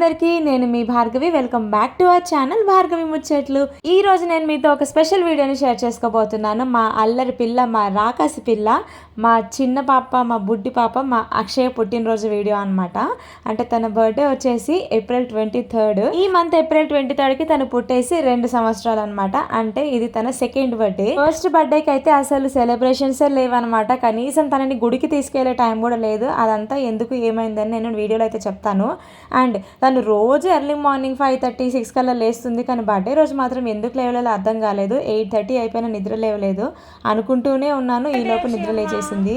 అందరికీ నేను మీ Bhargavi. Welcome back to our channel Bhargavi ముచ్చట్లు. ఈ రోజు నేను మీతో ఒక స్పెషల్ వీడియోని షేర్ చేసుకోబోతున్నాను. మా అల్లరి పిల్ల మా రాకాసి పిల్ల మా చిన్న పాప మా బుడ్డి పాప మా అక్షయ పుట్టినరోజు వీడియో అన్నమాట. అంటే తన బర్త్డే వచ్చేసి ఏప్రిల్ ట్వంటీ థర్డ్ ఈ మంత్ ఏప్రిల్ ట్వంటీ థర్డ్కి తను పుట్టేసి రెండు సంవత్సరాలు అనమాట అంటే ఇది తన సెకండ్ బర్త్డే ఫస్ట్ బర్త్డేకి అయితే అసలు సెలబ్రేషన్స్ లేవన్నమాట. కనీసం తనని గుడికి తీసుకెళ్ళే టైం కూడా లేదు. అదంతా ఎందుకు ఏమైందని నేను వీడియోలో అయితే చెప్తాను. అండ్ తను రోజు early morning five thirty six కల్లా లేస్తుంది కానీ బర్త్డే రోజు మాత్రం ఎందుకు లేవలేదో అర్థం కాలేదు. ఎయిట్ థర్టీ అయిపోయినా నిద్ర లేవలేదు. అనుకుంటూనే ఉన్నాను. ఈ లోపు నిద్ర లేచేసింది.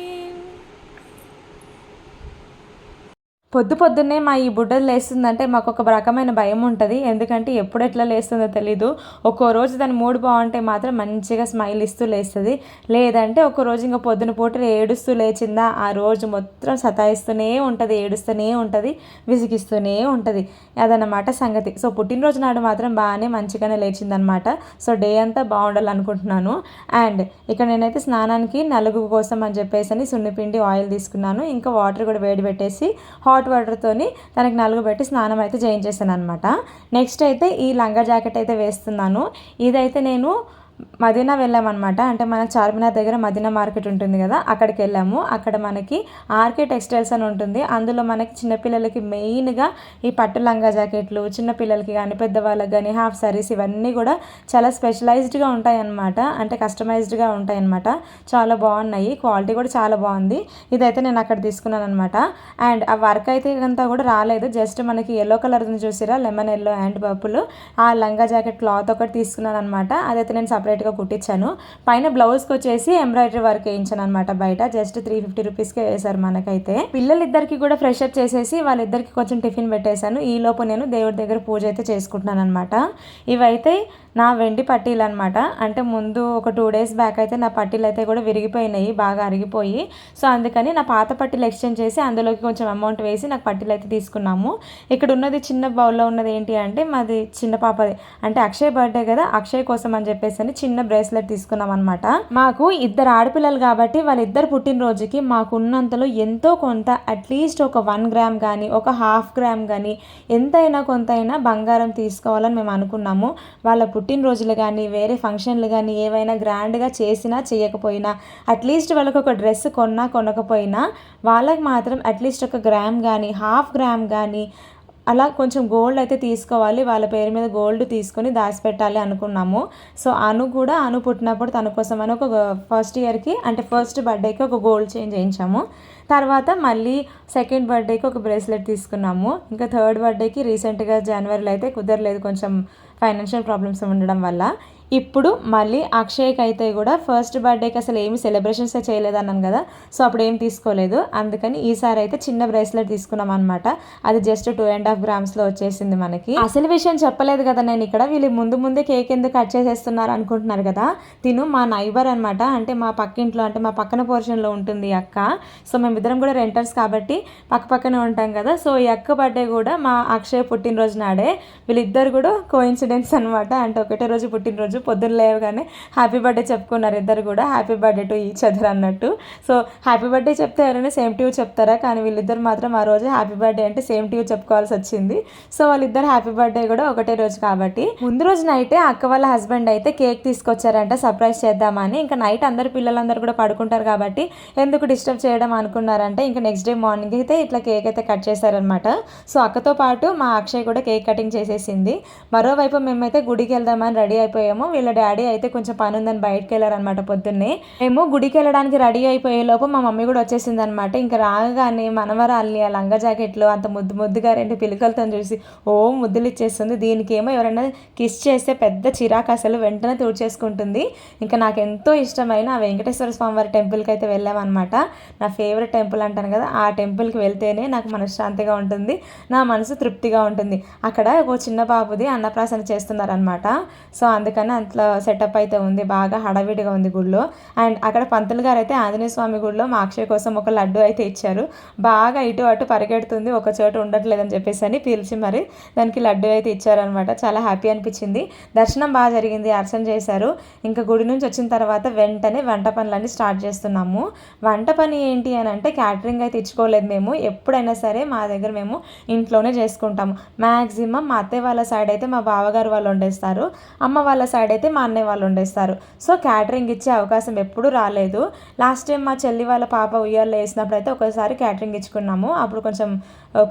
పొద్దు పొద్దున్నే మా ఈ బుడ్డలు లేస్తుందంటే మాకు ఒక రకమైన భయం ఉంటుంది ఎందుకంటే ఎప్పుడు ఎట్లా లేస్తుందో తెలీదు. ఒక్కో రోజు దాని మూడ్ బాగుంటే మాత్రం మంచిగా స్మైల్ ఇస్తూ లేస్తుంది. లేదంటే ఒక రోజు ఇంకా పొద్దున పూట ఏడుస్తూ లేచిందా ఆ రోజు మొత్తం సతాయిస్తూనే ఉంటుంది ఏడుస్తూనే ఉంటుంది విసిగిస్తూనే ఉంటుంది. అదనమాట సంగతి. సో పుట్టినరోజు నాడు మాత్రం బాగానే మంచిగానే లేచిందనమాట సో డే అంతా బాగుండాలనుకుంటున్నాను. అండ్ ఇక్కడ నేనైతే స్నానానికి నలుగు కోసం అని చెప్పేసి అని సున్నిపిండి ఆయిల్ తీసుకున్నాను. ఇంకా వాటర్ కూడా వేడి పెట్టేసి హాట్ వాటర్తోని తనకి నలుగు పెట్టి స్నానం అయితే చేయించేసాను అనమాట నెక్స్ట్ అయితే ఈ లంగా జాకెట్ అయితే వేస్తున్నాను. ఇదైతే నేను మదీనా వెళ్ళామన్నమాట. అంటే మన చార్మినార్ దగ్గర మదీనా మార్కెట్ ఉంటుంది కదా అక్కడికి వెళ్ళాము. అక్కడ మనకి ఆర్కే టెక్స్టైల్స్ అని ఉంటుంది. అందులో మనకి చిన్నపిల్లలకి మెయిన్గా ఈ పట్టు లంగా జాకెట్లు చిన్నపిల్లలకి కానీ పెద్దవాళ్ళకి కానీ హాఫ్ సారీస్ ఇవన్నీ కూడా చాలా స్పెషలైజ్డ్గా ఉంటాయన్నమాట. అంటే కస్టమైజ్డ్గా ఉంటాయన్నమాట. చాలా బాగున్నాయి. క్వాలిటీ కూడా చాలా బాగుంది. ఇదైతే నేను అక్కడ తీసుకున్నాను అనమాట అండ్ ఆ వర్క్ అయితే అంతా కూడా రాలేదు. జస్ట్ మనకి ఎల్లో కలర్ చూసిరా? లెమన్ ఎల్లో అండ్ పర్పుల్ ఆ లంగా జాకెట్ క్లాత్ ఒకటి తీసుకున్నాను అనమాట అదైతే నేను సపరేట్గా కుట్టించాను. పైన బ్లౌజ్కి వచ్చేసి ఎంబ్రాయిడరీ వర్క్ వేయించాను అనమాట బయట. జస్ట్ త్రీ ఫిఫ్టీ రూపీస్కే వేశారు మనకైతే. పిల్లలిద్దరికి కూడా ఫ్రెష్ అప్ చేసేసి వాళ్ళిద్దరికి కొంచెం టిఫిన్ పెట్టేశాను. ఈ లోపు నేను దేవుడి దగ్గర పూజ అయితే చేసుకుంటున్నాను అనమాట ఇవైతే నా వెండి పట్టీలు అనమాట అంటే ముందు ఒక టూ డేస్ బ్యాక్ అయితే నా పట్టీలు అయితే కూడా విరిగిపోయినాయి బాగా అరిగిపోయి. సో అందుకని నా పాత పట్టీలు ఎక్స్చేంజ్ చేసి అందులోకి కొంచెం అమౌంట్ వేసి నాకు పట్టీలు అయితే తీసుకున్నాము. ఇక్కడ ఉన్నది చిన్న బౌల్లో ఉన్నది ఏంటి అంటే మాది చిన్న పాపది. అంటే అక్షయ్ బర్త్డే కదా అక్షయ్ కోసం అని చెప్పేసి అని చిన్న బ్రేస్లెట్ తీసుకున్నాం అనమాట మాకు ఇద్దరు ఆడపిల్లలు కాబట్టి వాళ్ళిద్దరు పుట్టినరోజుకి మాకు ఉన్నంతలో ఎంతో కొంత అట్లీస్ట్ ఒక వన్ గ్రామ్ కానీ ఒక హాఫ్ గ్రామ్ కానీ ఎంతైనా కొంతైనా బంగారం తీసుకోవాలని మేము అనుకున్నాము. వాళ్ళ పుట్టినరోజులు కానీ వేరే ఫంక్షన్లు కానీ ఏవైనా గ్రాండ్గా చేసినా చేయకపోయినా అట్లీస్ట్ వాళ్ళకి ఒక డ్రెస్ కొన్నా కొనకపోయినా వాళ్ళకి మాత్రం అట్లీస్ట్ ఒక గ్రామ్ కానీ హాఫ్ గ్రామ్ కానీ అలా కొంచెం గోల్డ్ అయితే తీసుకోవాలి. వాళ్ళ పేరు మీద గోల్డ్ తీసుకొని దాచిపెట్టాలి అనుకున్నాము. సో అను కూడా అను పుట్టినప్పుడు తన కోసం అని ఒక ఫస్ట్ ఇయర్కి అంటే ఫస్ట్ బర్త్డేకి ఒక గోల్డ్ చేంజ్ చేయించాము. తర్వాత మళ్ళీ సెకండ్ బర్త్డేకి ఒక బ్రేస్లెట్ తీసుకున్నాము. ఇంకా థర్డ్ బర్త్డేకి రీసెంట్గా జనవరిలో అయితే కుదరలేదు. కొంచెం ఫైనాన్షియల్ ప్రాబ్లమ్స్ ఉండడం వల్ల ఇప్పుడు మళ్ళీ అక్షయ్కి అయితే కూడా ఫస్ట్ బర్త్డేకి అసలు ఏమి సెలబ్రేషన్స్ చేయలేదన్నాను కదా. సో అప్పుడు ఏం తీసుకోలేదు. అందుకని ఈసారి అయితే చిన్న బ్రేస్లెట్ తీసుకున్నాం అనమాట అది జస్ట్ టూ అండ్ హాఫ్ గ్రామ్స్లో వచ్చేసింది మనకి. అసలు విషయం చెప్పలేదు కదా నేను ఇక్కడ. వీళ్ళు ముందు ముందే కేక్ ఎందుకు కట్ చేసేస్తున్నారు అనుకుంటున్నారు కదా. తిను మా నైబర్ అనమాట అంటే మా పక్కింట్లో అంటే మా పక్కన పోర్షన్లో ఉంటుంది ఈ అక్క. సో మేమిద్దరం కూడా రెంటర్స్ కాబట్టి పక్క పక్కనే ఉంటాం కదా. సో ఈ అక్క బర్త్డే కూడా మా అక్షయ్ పుట్టినరోజు నాడే. వీళ్ళిద్దరు కూడా కోయిన్సిడెన్స్ అనమాట అంటే ఒకటే రోజు పుట్టినరోజు పొద్దున్న లేవగానే హ్యాపీ బర్త్డే చెప్పుకున్నారు ఇద్దరు కూడా happy birthday to each other అన్నట్టు. సో హ్యాపీ బర్త్డే చెప్తే ఎవరైనా సేమ్ ట్యూ చెప్తారా? కానీ వీళ్ళిద్దరు మాత్రం ఆ రోజు హ్యాపీ బర్త్డే అంటే సేమ్ టీవ్ చెప్పుకోవాల్సి వచ్చింది. సో వాళ్ళిద్దరు హ్యాపీ బర్త్డే కూడా ఒకటే రోజు కాబట్టి. ముందు రోజు నైటే అక్క వాళ్ళ హస్బెండ్ అయితే కేక్ తీసుకొచ్చారంట సర్ప్రైజ్ చేద్దామని. ఇంకా నైట్ అందరు పిల్లలందరూ కూడా పడుకుంటారు కాబట్టి ఎందుకు డిస్టర్బ్ చేయడం అనుకున్నారంటే ఇంకా నెక్స్ట్ డే మార్నింగ్ అయితే ఇట్లా కేక్ అయితే కట్ చేశారనమాట సో అక్కతో పాటు మా అక్షయ్ కూడా కేక్ కటింగ్ చేసేసింది. మరోవైపు మేమైతే గుడికి వెళ్దామని రెడీ అయిపోయాము. వీళ్ళ డాడీ అయితే కొంచెం పని ఉందని బయటకు వెళ్ళారనమాట పొద్దున్నే. మేము గుడికి వెళ్ళడానికి రెడీ అయిపోయే లోపు మా మమ్మీ కూడా వచ్చేసింది అనమాట ఇంకా రాగానే మనవరాల్ని ఆ లంగా జాకెట్లు అంత ముద్దు ముద్దుగా రెండు పిలుకలతో చూసి ఓ ముద్దులు ఇచ్చేస్తుంది దీనికి ఏమో ఎవరైనా కిస్ చేస్తే పెద్ద చిరాకు అసలు వెంటనే తుడిచేసుకుంటుంది. ఇంకా నాకు ఎంతో ఇష్టమైన ఆ వెంకటేశ్వర స్వామి వారి టెంపుల్కి అయితే వెళ్ళామన్నమాట. నా ఫేవరెట్ టెంపుల్ అంటాను కదా ఆ టెంపుల్కి వెళ్తేనే నాకు మనశ్శాంతిగా ఉంటుంది. నా మనసు తృప్తిగా ఉంటుంది. అక్కడ ఒక చిన్న బాబుది అన్నప్రాసన చేస్తున్నారనమాట సో అందుకని అట్లా సెటప్ అయితే ఉంది బాగా హడావిడిగా ఉంది గుడిలో అండ్ అక్కడ పంతులు గారు అయితే ఆంజనేయ స్వామి గుడిలో మా అక్షయ కోసం ఒక లడ్డు అయితే ఇచ్చారు. బాగా ఇటు అటు పరిగెడుతుంది ఒక చోట ఉండట్లేదని చెప్పేసి అని పిలిచి మరి దానికి లడ్డు అయితే ఇచ్చారనమాట చాలా హ్యాపీ అనిపించింది. దర్శనం బాగా జరిగింది అర్చన చేశారు. ఇంకా గుడి నుంచి వచ్చిన తర్వాత వెంటనే వంట పనులన్నీ స్టార్ట్ చేస్తున్నాము. వంట పని ఏంటి అని అంటే క్యాటరింగ్ అయితే ఇచ్చుకోలేదు మేము. ఎప్పుడైనా సరే మా దగ్గర మేము ఇంట్లోనే చేసుకుంటాము. మ్యాక్సిమం మా అత్తయ్య వాళ్ళ సైడ్ అయితే మా బావగారు వాళ్ళు వండేస్తారు. అమ్మ వాళ్ళ సైడ్ అయితే మా అన్నయ్య వాళ్ళు వండేస్తారు. సో క్యాటరింగ్ ఇచ్చే అవకాశం ఎప్పుడూ రాలేదు. లాస్ట్ టైం మా చెల్లి వాళ్ళ పాప ఉయ్యాల్లో వేసినప్పుడు అయితే ఒకసారి క్యాటరింగ్ ఇచ్చుకున్నాము. అప్పుడు కొంచెం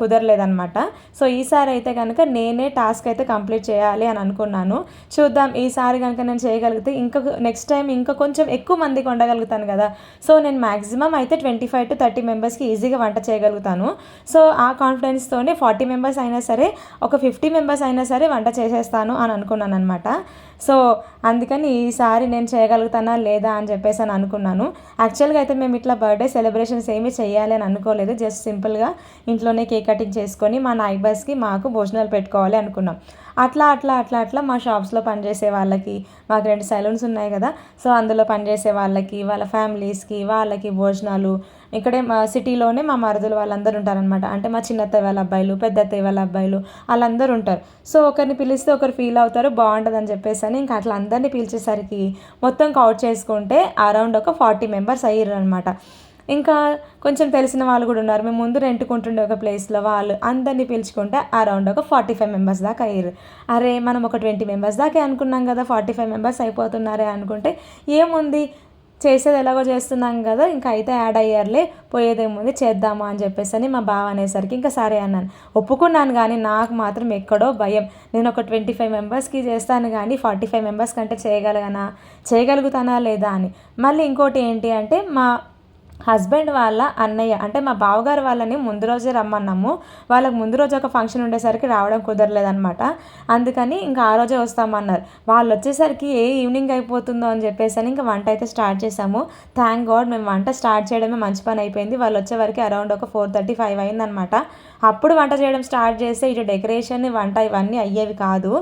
కుదరలేదనమాట సో ఈసారి అయితే కనుక నేనే టాస్క్ అయితే కంప్లీట్ చేయాలి అని అనుకున్నాను. చూద్దాం ఈసారి కనుక నేను చేయగలిగితే ఇంకా నెక్స్ట్ టైం ఇంకా కొంచెం ఎక్కువ మందికి వండగలుగుతాను కదా. సో నేను మ్యాక్సిమం అయితే ట్వంటీ ఫైవ్ టు థర్టీ మెంబర్స్కి ఈజీగా వంట చేయగలుగుతాను. సో ఆ కాన్ఫిడెన్స్తోనే ఫార్టీ మెంబర్స్ అయినా సరే ఒక ఫిఫ్టీ మెంబర్స్ అయినా సరే వంట చేసేస్తాను అని అనుకున్నాను అనమాట సో అందుకని ఈసారి నేను చేయగలుగుతానా లేదా అని చెప్పేసి అని అనుకున్నాను. యాక్చువల్గా అయితే మేము ఇట్లా బర్త్డే సెలబ్రేషన్స్ ఏమీ చేయాలి అని అనుకోలేదు. జస్ట్ సింపుల్గా ఇంట్లోనే కేక్ కటింగ్ చేసుకొని మా నైబర్స్కి మాకు భోజనాలు పెట్టుకోవాలి అనుకున్నాం. అట్లా అట్లా అట్లా అట్లా మా షాప్స్లో పనిచేసే వాళ్ళకి మాకు రెండు సెలూన్స్ ఉన్నాయి కదా. సో అందులో పనిచేసే వాళ్ళకి వాళ్ళ ఫ్యామిలీస్కి వాళ్ళకి భోజనాలు. ఇక్కడే మా సిటీలోనే మా మరుదులు వాళ్ళందరూ ఉంటారనమాట అంటే మా చిన్నత్తయ్య వాళ్ళ అబ్బాయిలు పెద్దత్తయ్య వాళ్ళ అబ్బాయిలు వాళ్ళందరూ ఉంటారు. సో ఒకరిని పిలిస్తే ఒకరు ఫీల్ అవుతారు బాగుంటుంది అని చెప్పేసి అని ఇంకా అట్లా అందరినీ పిలిచేసరికి మొత్తం కౌట్ చేసుకుంటే అరౌండ్ ఒక ఫార్టీ మెంబర్స్ అయ్యారు అనమాట ఇంకా కొంచెం తెలిసిన వాళ్ళు కూడా ఉన్నారు. మేము ముందు రెంట్కుంటుండే ఒక ప్లేస్లో వాళ్ళు అందరినీ పిలుచుకుంటే అరౌండ్ ఒక ఫార్టీ ఫైవ్ మెంబర్స్ దాకా అయ్యారు. అరే మనం ఒక ట్వంటీ మెంబర్స్ దాకా అనుకున్నాం కదా ఫార్టీ ఫైవ్ మెంబర్స్ అయిపోతున్నారే అనుకుంటే ఏముంది? చేసేది ఎలాగో చేస్తున్నాం కదా ఇంకా అయితే యాడ్ అయ్యారులే పోయేదేముంది చేద్దామా అని చెప్పేసి అని మా బావ అనేసరికి ఇంకా సరే అన్నాను. ఒప్పుకున్నాను కానీ నాకు మాత్రం ఎక్కడో భయం. నేను ఒక ట్వంటీ ఫైవ్ మెంబర్స్కి చేస్తాను కానీ ఫార్టీ ఫైవ్ మెంబర్స్ కంటే చేయగలగనా? చేయగలుగుతానా లేదా అని. మళ్ళీ ఇంకోటి ఏంటి అంటే మా హస్బెండ్ వాళ్ళ అన్నయ్య అంటే మా బావగారు వాళ్ళని ముందు రోజే రమ్మన్నాము. వాళ్ళకి ముందు రోజు ఒక ఫంక్షన్ ఉండేసరికి రావడం కుదరలేదనమాట అందుకని ఇంకా ఆ రోజే వస్తామన్నారు. వాళ్ళు వచ్చేసరికి ఏ ఈవినింగ్ అయిపోతుందో అని చెప్పేసి అని ఇంకా వంట అయితే స్టార్ట్ చేసాము థ్యాంక్ గాడ్ మేము వంట స్టార్ట్ చేయడమే మంచి పని అయిపోయింది. వాళ్ళు వచ్చేవరకు అరౌండ్ ఒక ఫోర్ థర్టీ ఫైవ్ అయిందనమాట అప్పుడు వంట చేయడం స్టార్ట్ చేస్తే ఇటు డెకరేషన్ వంట ఇవన్నీ అయ్యేవి కాదు.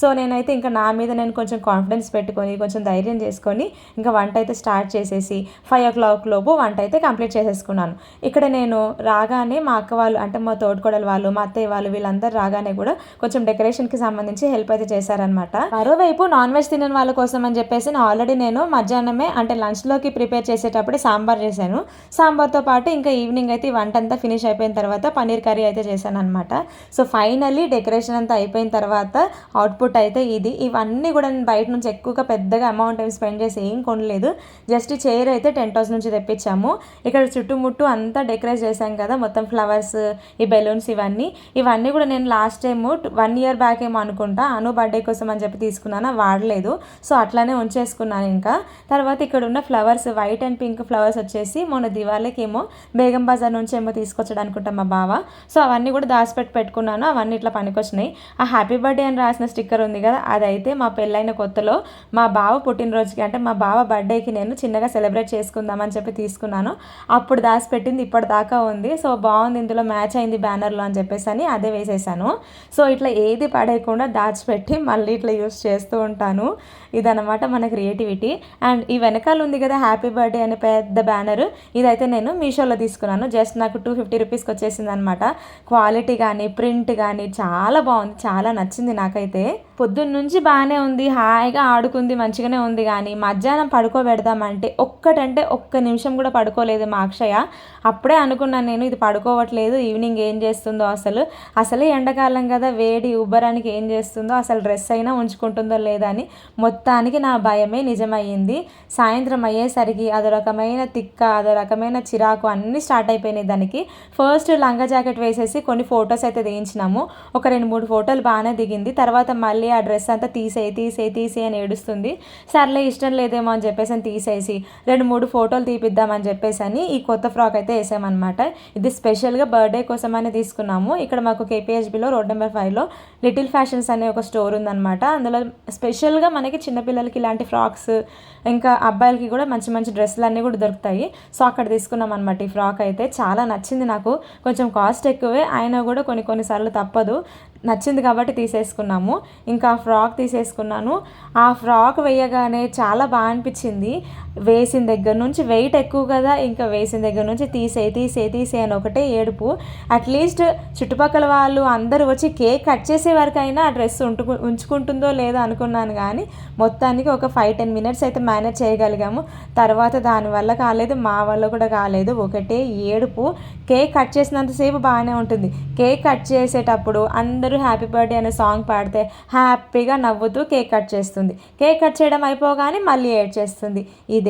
సో నేనైతే ఇంకా నా మీద నేను కొంచెం కాన్ఫిడెన్స్ పెట్టుకొని కొంచెం ధైర్యం చేసుకొని ఇంకా వంట అయితే స్టార్ట్ చేసేసి ఫైవ్ ఓ క్లాక్ లోపు వంట అయితే కంప్లీట్ చేసేసుకున్నాను. ఇక్కడ నేను రాగానే మా అక్క వాళ్ళు అంటే మా తోడుకోడలు వాళ్ళు మా అత్తయ్య వాళ్ళు వీళ్ళందరూ రాగానే కూడా కొంచెం డెకరేషన్కి సంబంధించి హెల్ప్ అయితే చేశారనమాట మరోవైపు నాన్ వెజ్ తినని వాళ్ళ కోసం అని చెప్పేసి నేను ఆల్రెడీ నేను మధ్యాహ్నమే అంటే లంచ్లోకి ప్రిపేర్ చేసేటప్పుడే సాంబార్ చేశాను. సాంబార్తో పాటు ఇంకా ఈవినింగ్ అయితే వంట అంతా ఫినిష్ అయిపోయిన తర్వాత పన్నీర్ కర్రీ అయితే చేశాను అనమాట సో ఫైనల్లీ డెకరేషన్ అంతా అయిపోయిన తర్వాత అవుట్పుట్ అయితే ఇది. ఇవన్నీ కూడా నేను బయట నుంచి ఎక్కువగా పెద్దగా అమౌంట్ ఏమి స్పెండ్ చేసి ఏం కొనలేదు. జస్ట్ చైర్ అయితే టెంట్ హౌస్ నుంచి తెప్పించాము. ఇక్కడ చుట్టుముట్టు అంతా డెకరేట్ చేశాం కదా మొత్తం ఫ్లవర్స్ ఈ బెలూన్స్ ఇవన్నీ. ఇవన్నీ కూడా నేను last time one year back ఏమో అనుకుంటా అను బర్త్డే కోసం అని చెప్పి తీసుకున్నాను వాడలేదు. సో అట్లానే ఉంచేసుకున్నాను ఇంకా. తర్వాత ఇక్కడ ఉన్న flowers white and pink flowers వచ్చేసి మొన్న దివాళీకి ఏమో బేగం బజార్ నుంచి ఏమో తీసుకొచ్చాడు అనుకుంటా మా బావ. సో అవన్నీ కూడా దాచిపెట్టి పెట్టుకున్నాను. అవన్నీ ఇట్లా పనికొచ్చినాయి. ఆ హ్యాపీ బర్త్డే అని రాసిన స్టిక్కర్ ఉంది కదా అదైతే మా పెళ్ళైన కొత్తలో మా బావ పుట్టినరోజుకి అంటే మా బావ బర్త్డేకి నేను చిన్నగా సెలబ్రేట్ చేసుకుందామని చెప్పి తీసుకున్నాను. అప్పుడు దాచిపెట్టింది ఇప్పటిదాకా ఉంది. సో బాగుంది ఇందులో మ్యాచ్ అయింది బ్యానర్లో అని చెప్పేసి అని అదే వేసేసాను. సో ఇట్లా ఏది పడేయకుండా దాచిపెట్టి మళ్ళీ ఇట్లా యూస్ చేస్తూ ఉంటాను. ఇదనమాట మన క్రియేటివిటీ అండ్ ఈ వెనకాల ఉంది కదా హ్యాపీ బర్త్డే అనే పెద్ద బ్యానర్ ఇదైతే నేను మీషోలో తీసుకున్నాను. జస్ట్ నాకు టూ ఫిఫ్టీ రూపీస్కి వచ్చేసింది అనమాట క్వాలిటీ కానీ ప్రింట్ కానీ చాలా బాగుంది చాలా నచ్చింది నాకైతే. పొద్దున్న నుంచి బాగానే ఉంది హాయిగా ఆడుకుంది మంచిగానే ఉంది కానీ మధ్యాహ్నం పడుకోబెడదామంటే ఒక్కటంటే ఒక్క నిమిషం కూడా పడుకోలేదు మా అక్షయ. అప్పుడే అనుకున్నాను నేను ఇది పడుకోవట్లేదు ఈవినింగ్ ఏం చేస్తుందో అసలు. అసలే ఎండాకాలం కదా వేడి ఉబ్బరానికి ఏం చేస్తుందో అసలు డ్రెస్ అయినా ఉంచుకుంటుందో లేదా అని మొత్తానికి నా భయమే నిజమయ్యింది. సాయంత్రం అయ్యేసరికి అదో రకమైన తిక్క అదో రకమైన చిరాకు అన్నీ స్టార్ట్ అయిపోయినాయి దానికి. ఫస్ట్ లంగా జాకెట్ వేసేసి కొన్ని ఫొటోస్ అయితే దిగించినాము ఒక రెండు మూడు ఫోటోలు బాగానే దిగింది. తర్వాత మళ్ళీ మళ్ళీ ఆ డ్రెస్ అంతా తీసేయి తీసేయి తీసేయి అని ఏడుస్తుంది. సర్లే ఇష్టం లేదేమో అని చెప్పేసి అని తీసేసి రెండు మూడు ఫోటోలు తీపిద్దామని చెప్పేసి అని ఈ కొత్త ఫ్రాక్ అయితే వేసామన్నమాట. ఇది స్పెషల్గా బర్త్డే కోసం అని తీసుకున్నాము. ఇక్కడ మాకు కేపీహెచ్బిలో రోడ్ నెంబర్ ఫైవ్లో లిటిల్ ఫ్యాషన్స్ అనే ఒక స్టోర్ ఉందన్నమాట. అందులో స్పెషల్గా మనకి చిన్నపిల్లలకి ఇలాంటి ఫ్రాక్స్ ఇంకా అబ్బాయిలకి కూడా మంచి మంచి డ్రెస్సులు అన్నీ కూడా దొరుకుతాయి. సో అక్కడ తీసుకున్నాం అనమాట ఈ ఫ్రాక్ అయితే. చాలా నచ్చింది నాకు. కొంచెం కాస్ట్ ఎక్కువే అయినా కూడా కొన్ని కొన్నిసార్లు తప్పదు. నచ్చింది కాబట్టి తీసేసుకున్నాము. ఇంకా ఫ్రాక్ తీసేసుకున్నాను. ఆ ఫ్రాక్ వేయగానే చాలా బాగా అనిపించింది. వేసిన దగ్గర నుంచి వెయిట్ ఎక్కువ కదా ఇంకా వేసిన దగ్గర నుంచి తీసే తీసే తీసే అని ఒకటే ఏడుపు. అట్లీస్ట్ చుట్టుపక్కల వాళ్ళు అందరూ వచ్చి కేక్ కట్ చేసే వరకైనా ఆ డ్రెస్ ఉంటుకు ఉంచుకుంటుందో లేదో అనుకున్నాను కానీ మొత్తానికి ఒక ఫైవ్ టెన్ మినిట్స్ అయితే మేనేజ్ చేయగలిగాము. తర్వాత దానివల్ల కాలేదు మా వల్ల కూడా కాలేదు. ఒకటే ఏడుపు. కేక్ కట్ చేసినంతసేపు బాగానే ఉంటుంది. కేక్ కట్ చేసేటప్పుడు అందరూ హ్యాపీ బర్త్డే అనే సాంగ్ పాడితే హ్యాపీగా నవ్వుతూ కేక్ కట్ చేస్తుంది. కేక్ కట్ చేయడం అయిపోగానే మళ్ళీ ఏడ్ చేస్తుంది ఇది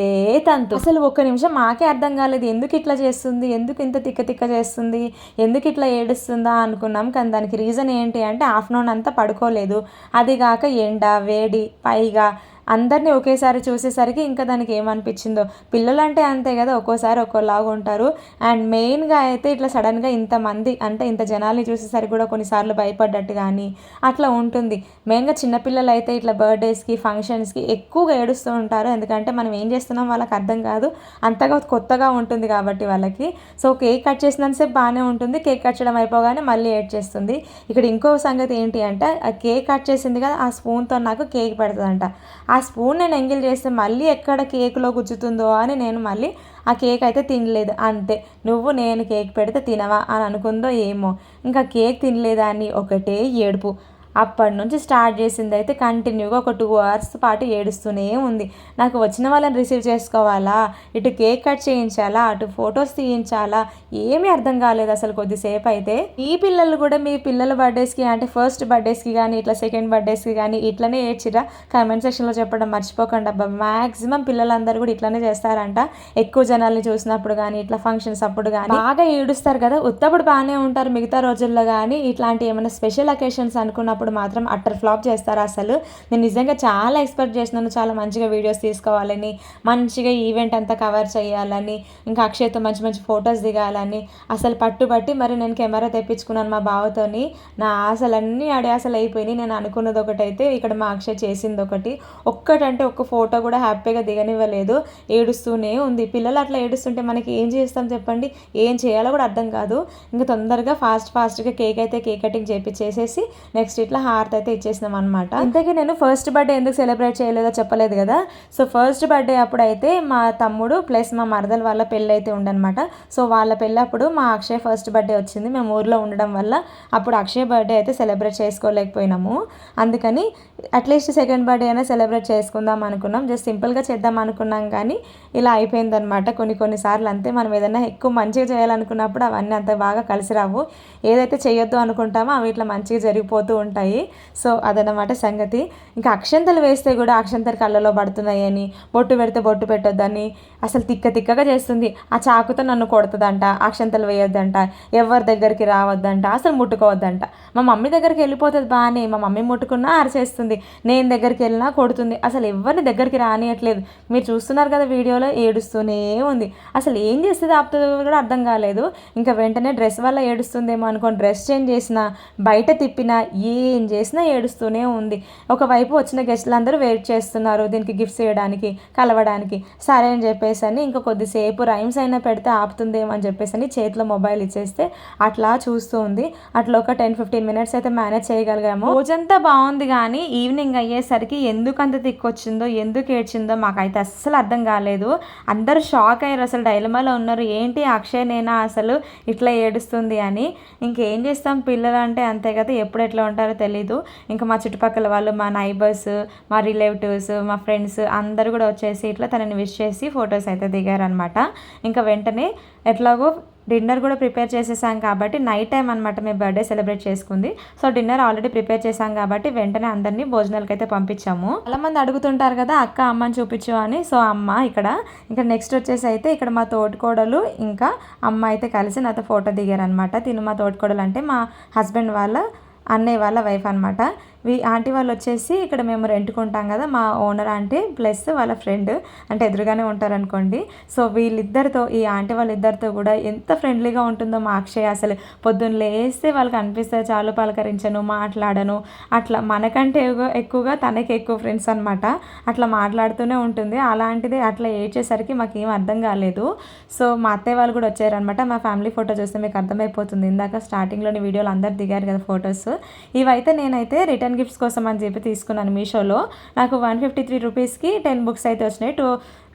తంతు. అసలు ఒక్క నిమిషం మాకే అర్థం కాలేదు. ఎందుకు ఇట్లా చేస్తుంది? ఎందుకు ఇంత తిక్క తిక్క చేస్తుంది? ఎందుకు ఇట్లా ఏడుస్తుందా అనుకున్నాం. కానీ దానికి రీజన్ ఏంటి అంటే ఆఫ్టర్నూన్ అంతా పడుకోలేదు. అదిగాక ఎండ వేడి పైగా అందరినీ ఒకేసారి చూసేసరికి ఇంకా దానికి ఏమనిపించిందో. పిల్లలంటే అంతే కదా ఒక్కోసారి ఒక్కోలాగా ఉంటారు. అండ్ మెయిన్గా అయితే ఇట్లా సడన్గా ఇంతమంది అంటే ఇంత జనాల్ని చూసేసరికి కూడా కొన్నిసార్లు భయపడ్డట్టు కానీ అట్లా ఉంటుంది. మెయిన్గా చిన్నపిల్లలు అయితే ఇట్లా బర్త్డేస్కి ఫంక్షన్స్కి ఎక్కువగా ఏడుస్తూ ఉంటారు. ఎందుకంటే మనం ఏం చేస్తున్నాం వాళ్ళకి అర్థం కాదు. అంతగా కొత్తగా ఉంటుంది కాబట్టి వాళ్ళకి. సో కేక్ కట్ చేసినంతసేపు బాగానే ఉంటుంది. కేక్ కట్ చేయడం అయిపోగానే మళ్ళీ ఏడ్ చేస్తుంది. ఇక్కడ ఇంకో సంగతి ఏంటి అంటే ఆ కేక్ కట్ చేసింది కదా ఆ స్పూన్తో నాకు కేక్ పెడుతుందంట. ఆ ఆ స్పూన్ నేను ఎంగిల్ చేస్తే మళ్ళీ ఎక్కడ కేక్లో గుచ్చుతుందో అని నేను మళ్ళీ ఆ కేక్ అయితే తినలేదు. అంతే. నువ్వు నేను కేక్ పెడితే తినవా అని అనుకుందో ఏమో. ఇంకా కేక్ తినలేదా అని ఒకటే ఏడుపు. అప్పటి నుంచి స్టార్ట్ చేసింది అయితే కంటిన్యూగా ఒక టూ అవర్స్ పాటు ఏడుస్తూనే ఉంది. నాకు వచ్చిన వాళ్ళని రిసీవ్ చేసుకోవాలా? ఇటు కేక్ కట్ చేయించాలా? అటు ఫొటోస్ తీయించాలా? ఏమీ అర్థం కాలేదు అసలు కొద్దిసేపు అయితే. ఈ పిల్లలు కూడా మీ పిల్లల బర్త్డేస్కి అంటే ఫస్ట్ బర్త్డేస్కి కానీ ఇట్లా సెకండ్ బర్త్డేస్కి కానీ ఇట్లనే ఏడ్చిరా కామెంట్ సెక్షన్లో చెప్పడం మర్చిపోకండి అబ్బా. మ్యాక్సిమం పిల్లలందరూ కూడా ఇట్లనే చేస్తారంట. ఎక్కువ జనాల్ని చూసినప్పుడు కానీ ఇట్లా ఫంక్షన్స్ అప్పుడు కానీ బాగా ఏడుస్తారు కదా. ఉత్తప్పుడు బాగానే ఉంటారు మిగతా రోజుల్లో కానీ ఇట్లాంటి ఏమైనా స్పెషల్ అకేషన్స్ అనుకున్నప్పుడు మాత్రం అట్టర్ ఫ్లాప్ చేస్తారు అసలు. నేను నిజంగా చాలా ఎక్స్పెక్ట్ చేసినాను చాలా మంచిగా వీడియోస్ తీసుకోవాలని మంచిగా ఈవెంట్ అంతా కవర్ చేయాలని ఇంకా అక్షయ్తో మంచి మంచి ఫొటోస్ దిగాలని. అసలు పట్టుబట్టి మరి నేను కెమెరా తెప్పించుకున్నాను మా బావతోని. నా ఆశలన్నీ అడే ఆశలు అయిపోయినాయి. నేను అనుకున్నది ఒకటైతే ఇక్కడ మా అక్షయ్ చేసింది ఒకటి. ఒక్కటంటే ఒక్క ఫోటో కూడా హ్యాపీగా దిగనివ్వలేదు. ఏడుస్తూనే ఉంది. పిల్లలు అట్లా ఏడుస్తుంటే మనకి ఏం చేస్తాం చెప్పండి? ఏం చేయాలో కూడా అర్థం కాదు. ఇంకా తొందరగా ఫాస్ట్ ఫాస్ట్గా కేక్ అయితే కేక్ కటింగ్ చేపించేసేసి నెక్స్ట్ ఇట్లా హార్ట్ అయితే ఇచ్చేసినాం అనమాట ఇంతకీ నేను ఫస్ట్ బర్త్డే ఎందుకు సెలబ్రేట్ చేయలేదో చెప్పలేదు కదా. సో ఫస్ట్ బర్త్డే అప్పుడు అయితే మా తమ్ముడు ప్లస్ మా మరదల వాళ్ళ పెళ్ళి అయితే ఉండనమాట. సో వాళ్ళ పెళ్ళి అప్పుడు మా అక్షయ్ ఫస్ట్ బర్త్డే వచ్చింది. మేము ఊర్లో ఉండడం వల్ల అప్పుడు అక్షయ్ బర్త్డే అయితే సెలబ్రేట్ చేసుకోలేకపోయినాము. అందుకని అట్లీస్ట్ సెకండ్ బర్త్డే అయినా సెలబ్రేట్ చేసుకుందాం అనుకున్నాం. జస్ట్ సింపుల్గా చేద్దాం అనుకున్నాం కానీ ఇలా అయిపోయిందనమాట కొన్ని కొన్నిసార్లు అంతే. మనం ఏదైనా ఎక్కువ మంచిగా చేయాలనుకున్నప్పుడు అవన్నీ అంత బాగా కలిసి రావు. ఏదైతే చేయొద్దు అనుకుంటామో అవి ఇట్లా మంచిగా జరిగిపోతూ ఉంటాయి. సో అదనమాట సంగతి. ఇంకా అక్షంతలు వేస్తే కూడా అక్షంతలు కళ్ళలో పడుతున్నాయని బొట్టు పెడితే బొట్టు పెట్టొద్దని అసలు తిక్క తిక్కగా చేస్తుంది. ఆ చాకుతో నన్ను కొడుతుందంట అక్షంతలు వేయొద్దంట ఎవరి దగ్గరికి రావద్దంట అసలు ముట్టుకోవద్దంట. మా మమ్మీ దగ్గరికి వెళ్ళిపోతుంది బాగానే మా మమ్మీ ముట్టుకున్నా అరిచేస్తుంది. నేను దగ్గరికి వెళ్ళినా కొడుతుంది. అసలు ఎవరిని దగ్గరికి రానియట్లేదు. మీరు చూస్తున్నారు కదా వీడియోలో ఏడుస్తూనే ఉంది. అసలు ఏం చేస్తుంది ఆపుతుందో కూడా అర్థం కాలేదు. ఇంకా వెంటనే డ్రెస్ వల్ల ఏడుస్తుందేమో అనుకోని డ్రెస్ చేంజ్ చేసిన బయట తిప్పినా ఏ చేసినా ఏడుస్తూనే ఉంది. ఒకవైపు వచ్చిన గెస్టులందరూ వెయిట్ చేస్తున్నారు దీనికి గిఫ్ట్స్ ఇవ్వడానికి కలవడానికి. సరే అని చెప్పేసి అని ఇంకా కొద్దిసేపు రైమ్స్ అయినా పెడితే ఆపుతుందేమో అని చెప్పేసి అని చేతిలో మొబైల్ ఇచ్చేస్తే అట్లా చూస్తూ ఉంది. అట్లా ఒక టెన్ ఫిఫ్టీన్ మినిట్స్ అయితే మేనేజ్ చేయగలిగాము. రోజంతా బాగుంది కానీ ఈవినింగ్ అయ్యేసరికి ఎందుకు అంత తిక్కొచ్చిందో ఎందుకు ఏడ్చిందో మాకైతే అస్సలు అర్థం కాలేదు. అందరూ షాక్ అయ్యారు. అసలు డైలమాలో ఉన్నారు. ఏంటి అక్షయ్ నేనా అసలు ఇట్లా ఏడుస్తుంది అని. ఇంకేం చేస్తాం? పిల్లలు అంటే అంతే కదా ఎప్పుడు ఎట్లా ఉంటారో? తెలీదు. ఇంకా మా చుట్టుపక్కల వాళ్ళు మా నైబర్స్ మా రిలేటివ్స్ మా ఫ్రెండ్స్ అందరూ కూడా వచ్చేసి ఇట్లా తనని విష్ చేసి ఫొటోస్ అయితే దిగారనమాట ఇంకా వెంటనే ఎట్లాగో డిన్నర్ కూడా ప్రిపేర్ చేసేసాం కాబట్టి నైట్ టైం అనమాట మేము బర్త్డే సెలబ్రేట్ చేసుకుంది. సో డిన్నర్ ఆల్రెడీ ప్రిపేర్ చేసాం కాబట్టి వెంటనే అందరినీ భోజనాలకి అయితే పంపించాము. చాలా మంది అడుగుతుంటారు కదా అక్క అమ్మని చూపించు అని. సో అమ్మ ఇక్కడ ఇంకా నెక్స్ట్ వచ్చేసి అయితే ఇక్కడ మా తోటికోడలు ఇంకా అమ్మ అయితే కలిసి నాతో ఫోటో దిగారనమాట తిను మా తోటికోడలు అంటే మా హస్బెండ్ వాళ్ళ అన్నయ్య వాళ్ళ వైఫ్ అనమాట ఆంటీ వాళ్ళు వచ్చేసి ఇక్కడ మేము రెంట్కుంటాం కదా మా ఓనర్ ఆంటీ ప్లస్ వాళ్ళ ఫ్రెండ్ అంటే ఎదురుగానే ఉంటారనుకోండి. సో వీళ్ళిద్దరితో ఈ ఆంటీ వాళ్ళిద్దరితో కూడా ఎంత ఫ్రెండ్లీగా ఉంటుందో మా అక్షయ్ అసలు పొద్దున్న లేస్తే వాళ్ళకి అనిపిస్తే చాలు పలకరించను మాట్లాడను. అట్లా మనకంటే ఎక్కువగా తనకి ఎక్కువ ఫ్రెండ్స్ అనమాట అట్లా మాట్లాడుతూనే ఉంటుంది. అలాంటిది అట్లా ఏడ్చేసరికి మాకు ఏం అర్థం కాలేదు. సో మా అత్తయ్య వాళ్ళు కూడా వచ్చారనమాట మా ఫ్యామిలీ ఫోటో చూస్తే మీకు అర్థమైపోతుంది. ఇందాక స్టార్టింగ్లోని వీడియోలు అందరు దిగారు కదా ఫొటోస్ ఇవైతే నేనైతే రిటర్న్ గిఫ్ట్స్ కోసం అని చెప్పి తీసుకున్నాను మీషోలో. నాకు వన్ ఫిఫ్టీ త్రీ రూపీస్కి టెన్ బుక్స్ అయితే వచ్చినాయి. టూ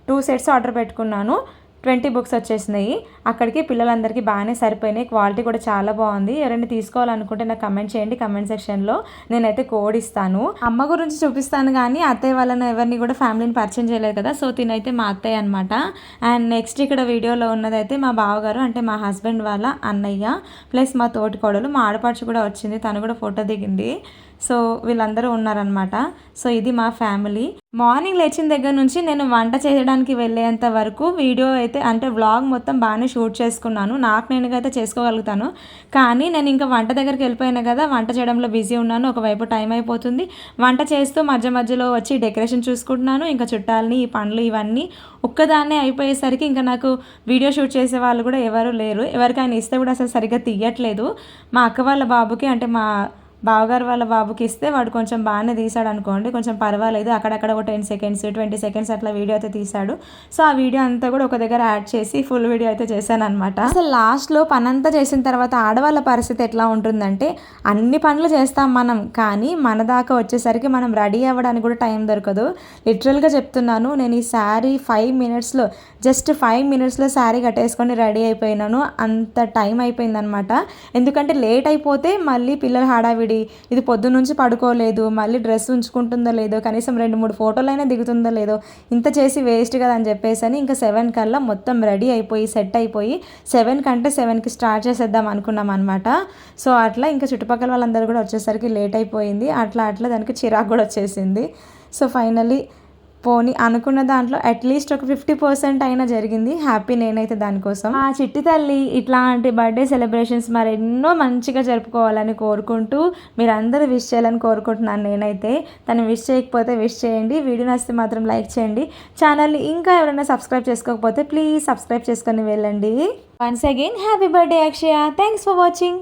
టూ సెట్స్ ఆర్డర్ పెట్టుకున్నాను. ట్వంటీ బుక్స్ వచ్చేసినాయి. అక్కడికి పిల్లలందరికీ బాగానే సరిపోయినాయి. క్వాలిటీ కూడా చాలా బాగుంది. ఎవరైనా తీసుకోవాలనుకుంటే నాకు కమెంట్ చేయండి కమెంట్ సెక్షన్లో నేనైతే కోడ్ ఇస్తాను. అమ్మ గురించి చూపిస్తాను కానీ అత్తయ్య వాళ్ళని ఎవరిని కూడా ఫ్యామిలీని పరిచయం చేయలేదు కదా. సో తినైతే మా అత్తయ్య అనమాట అండ్ నెక్స్ట్ ఇక్కడ వీడియోలో ఉన్నదైతే మా బావగారు అంటే మా హస్బెండ్ వాళ్ళ అన్నయ్య ప్లస్ మా తోటి కోడలు మా ఆడపడుచు కూడా వచ్చింది. తను కూడా ఫోటో దిగింది. సో వీళ్ళందరూ ఉన్నారనమాట సో ఇది మా ఫ్యామిలీ. మార్నింగ్ లేచిన దగ్గర నుంచి నేను వంట చేయడానికి వెళ్ళేంత వరకు వీడియో అయితే అంటే వ్లాగ్ మొత్తం బాగానే షూట్ చేసుకున్నాను. నాకు నేనుగా అయితే చేసుకోగలుగుతాను. కానీ నేను ఇంకా వంట దగ్గరికి వెళ్ళిపోయినా కదా వంట చేయడంలో బిజీ ఉన్నాను. ఒకవైపు టైం అయిపోతుంది. వంట చేస్తూ మధ్య మధ్యలో వచ్చి డెకరేషన్ చూసుకుంటున్నాను. ఇంకా చుట్టాలని ఈ పండ్లు ఇవన్నీ ఒక్కదాన్నే అయిపోయేసరికి ఇంకా నాకు వీడియో షూట్ చేసే వాళ్ళు కూడా ఎవరు లేరు. ఎవరికైనా ఇస్తే కూడా అసలు సరిగ్గా తీయట్లేదు. మా అక్క వాళ్ళ బాబుకి అంటే మా బావగారు వాళ్ళ బాబుకి ఇస్తే వాడు కొంచెం బాగానే తీసాడు అనుకోండి కొంచెం పర్వాలేదు. అక్కడక్కడ ఒక టెన్ సెకండ్స్ ట్వంటీ సెకండ్స్ అట్లా వీడియో అయితే తీశాడు. సో ఆ వీడియో అంతా కూడా ఒక దగ్గర యాడ్ చేసి ఫుల్ వీడియో అయితే చేశాను అనమాట అసలు లాస్ట్లో పనంతా చేసిన తర్వాత ఆడవాళ్ళ పరిస్థితి ఎట్లా ఉంటుందంటే అన్ని పనులు చేస్తాం మనం కానీ మన దాకా వచ్చేసరికి మనం రెడీ అవ్వడానికి కూడా టైం దొరకదు. లిటరల్గా చెప్తున్నాను నేను ఈ శారీ ఫైవ్ మినిట్స్లో జస్ట్ ఫైవ్ మినిట్స్లో శారీ కట్టేసుకొని రెడీ అయిపోయినాను. అంత టైం అయిపోయిందనమాట. ఎందుకంటే లేట్ అయిపోతే మళ్ళీ పిల్లల హడావిడి ఇది పొద్దునుంచి పడుకోలేదు మళ్ళీ డ్రెస్ ఉంచుకుంటుందో లేదో కనీసం రెండు మూడు ఫోటోలైనా దిగుతుందో లేదో ఇంత చేసి వేస్ట్ కదా అని చెప్పేసి అని ఇంకా సెవెన్ కల్లా మొత్తం రెడీ అయిపోయి సెట్ అయిపోయి సెవెన్ కంటే సెవెన్కి స్టార్ట్ చేసేద్దాం అనుకున్నాం అనమాట. సో అట్లా ఇంకా చుట్టుపక్కల వాళ్ళందరూ కూడా వచ్చేసరికి లేట్ అయిపోయింది. అట్లా అట్లా దానికి చిరాకు కూడా వచ్చేసింది. సో ఫైనలీ పోనీ అనుకున్న దాంట్లో అట్లీస్ట్ ఒక ఫిఫ్టీ పర్సెంట్ అయినా జరిగింది. హ్యాపీ నేనైతే దానికోసం. ఆ చిట్టి తల్లి ఇట్లాంటి బర్త్డే సెలబ్రేషన్స్ మరి ఎన్నో మంచిగా జరుపుకోవాలని కోరుకుంటూ మీరందరూ విష్ చేయాలని కోరుకుంటున్నాను నేనైతే. తను విష్ చేయకపోతే విష్ చేయండి. వీడియో నచ్చితే మాత్రం లైక్ చేయండి. ఛానల్ని ఇంకా ఎవరైనా సబ్స్క్రైబ్ చేసుకోకపోతే ప్లీజ్ సబ్స్క్రైబ్ చేసుకొని వెళ్ళండి. Once again happy birthday Akshaya thanks for watching